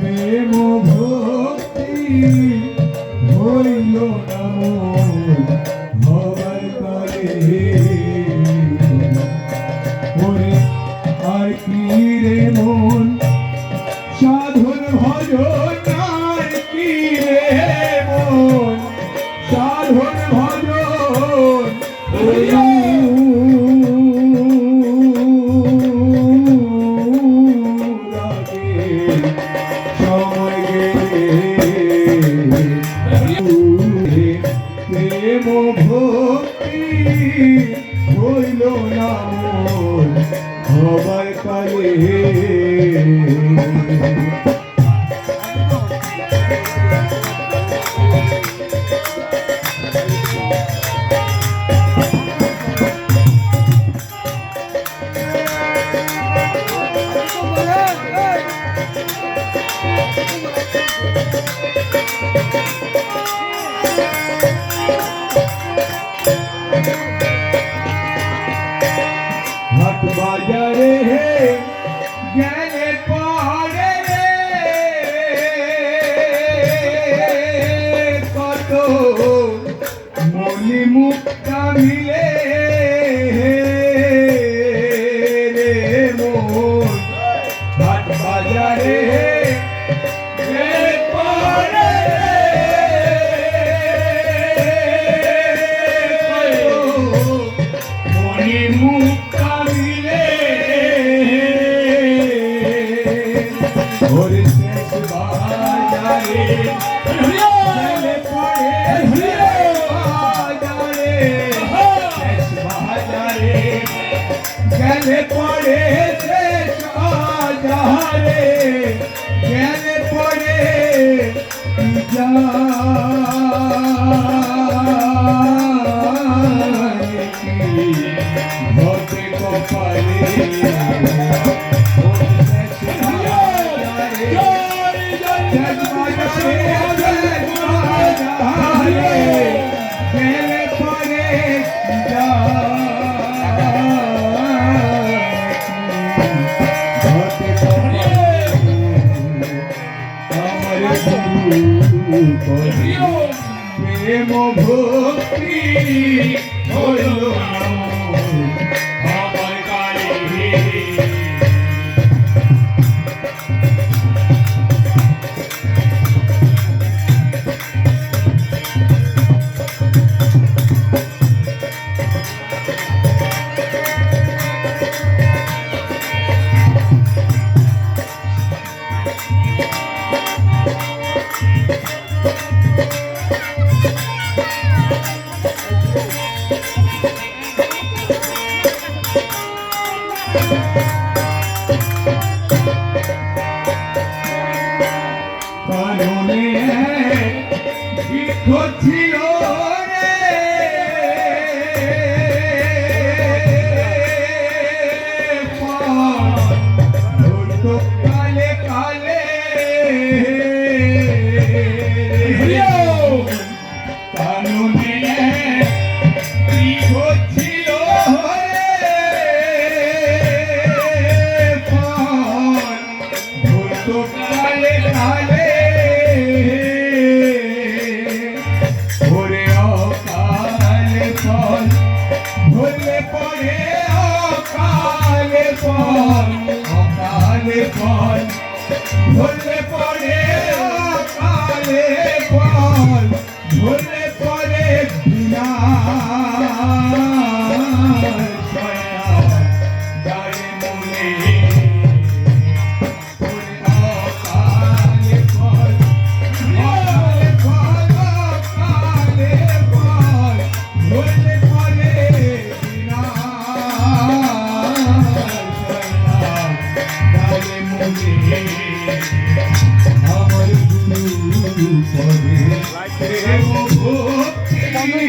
প্রেম ভক্তি হইল না Hey! প্রেম ভক্তি হলো হয়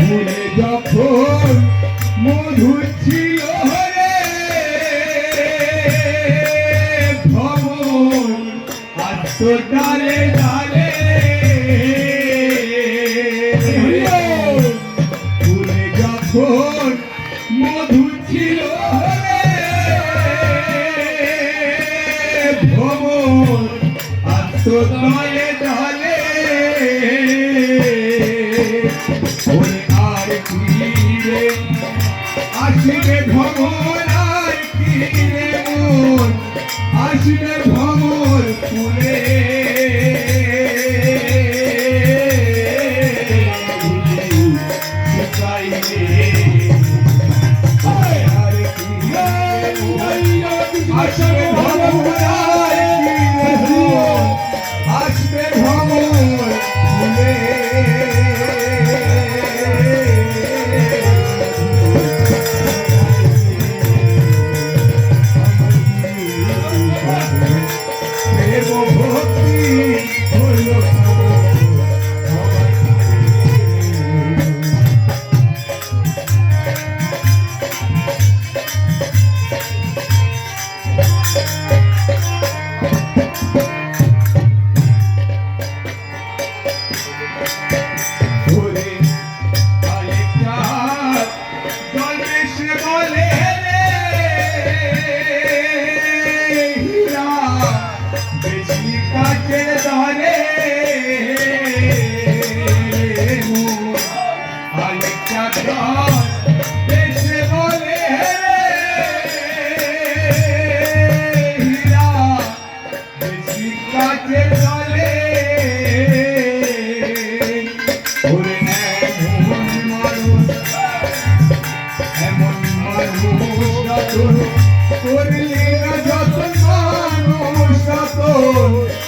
ফুলে যখন মধু ছিল ভবন আত্মডালে ডালে ফুলে যখন মধু ছিল ভবন আত্মডালে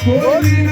Foi